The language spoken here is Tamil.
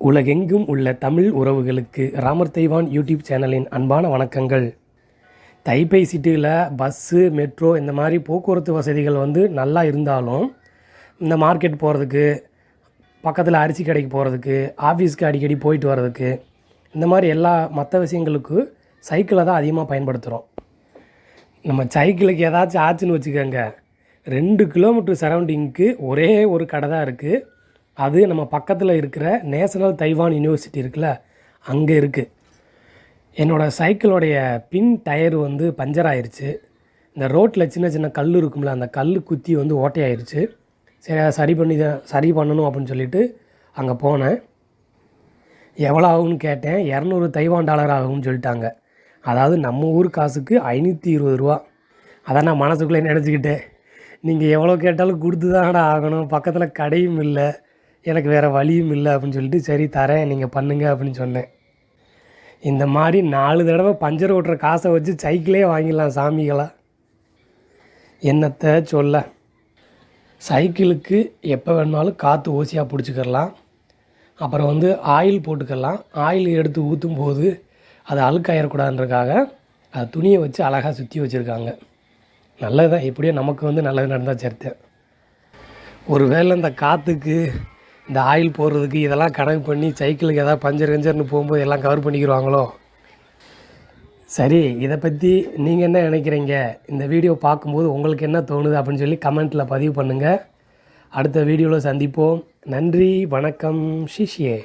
உலகெங்கும் உள்ள தமிழ் உறவுகளுக்கு ராமர் தைவான் யூடியூப் சேனலின் அன்பான வணக்கங்கள். தைப்பை சிட்டியில் பஸ்ஸு மெட்ரோ இந்த மாதிரி போக்குவரத்து வசதிகள் வந்து நல்லா இருந்தாலும் இந்த மார்க்கெட் போகிறதுக்கு பக்கத்தில் அரிசி கடைக்கு போகிறதுக்கு ஆஃபீஸ்க்கு அடிக்கடி போயிட்டு வர்றதுக்கு இந்த மாதிரி எல்லா மற்ற விஷயங்களுக்கு சைக்கிளை தான் அதிகமாக பயன்படுத்துகிறோம் நம்ம சைக்கிளுக்கு ஏதாச்சும் ஆச்சுன்னு வச்சுக்கோங்க. ரெண்டு கிலோமீட்டர் சரௌண்டிங்க்கு ஒரே ஒரு கடை தான் இருக்குது அது நம்ம பக்கத்தில் இருக்கிற நேஷனல் தைவான் யூனிவர்சிட்டி இருக்குல்ல அங்கே இருக்குது என்னோடய சைக்கிளோடைய பின் டயர் வந்து பஞ்சர் ஆயிடுச்சு இந்த ரோட்டில் சின்ன சின்ன கல் இருக்கும்ல அந்த கல் குத்தி வந்து ஓட்டையாயிருச்சு. சரி அதை சரி பண்ணி தான் சரி பண்ணணும் அப்படின்னு சொல்லிட்டு அங்கே போனேன். எவ்வளோ ஆகும்னு கேட்டேன் இரநூறு தைவான் டாலர் ஆகும்னு சொல்லிட்டாங்க. அதாவது நம்ம ஊர் காசுக்கு ஐநூற்றி இருபது ரூபா. அதான் நான் மனசுக்குள்ளே நினச்சிக்கிட்டேன். நீங்கள் எவ்வளோ கேட்டாலும் கொடுத்து தானடா ஆகணும் பக்கத்தில் கடையும் இல்லை. எனக்கு வேறு வழியும் இல்லை அப்படின்னு சொல்லிட்டு சரி தரேன் நீங்கள் பண்ணுங்க அப்படின்னு சொன்னேன். இந்த மாதிரி நாலு தடவை பஞ்சர் ஓட்டுற காசை வச்சு சைக்கிளே வாங்கிடலாம் சாமிகளாக என்னத்தை சொல்ல? சைக்கிளுக்கு எப்போ வேணுனாலும் காற்று ஓசியாக பிடிச்சிக்கிறலாம். அப்புறம் வந்து ஆயில் போட்டுக்கலாம் ஆயில் எடுத்து ஊற்றும் போது அது அழுக்காயிடக்கூடாதுன்றக்காக அது துணியை வச்சு அழகாக சுற்றி வச்சுருக்காங்க. நல்லது தான் எப்படியோ நமக்கு வந்து நல்லது நடந்தால் ஒரு ஒருவேளை இந்த காற்றுக்கு இந்த ஆயில் போடுறதுக்கு இதெல்லாம் கணக்கு பண்ணி சைக்கிளுக்கு ஏதாவது பஞ்சர் கஞ்சர்னு போகும்போது எல்லாம் கவர் பண்ணிக்கிடுவாங்களோ சரி இதை பற்றி நீங்கள் என்ன நினைக்கிறீங்க? இந்த வீடியோ பார்க்கும்போது உங்களுக்கு என்ன தோணுது அப்படின்னு சொல்லி கமெண்ட்டில் பதிவு பண்ணுங்கள் அடுத்த வீடியோவில் சந்திப்போம். நன்றி வணக்கம் ஷிஷியே.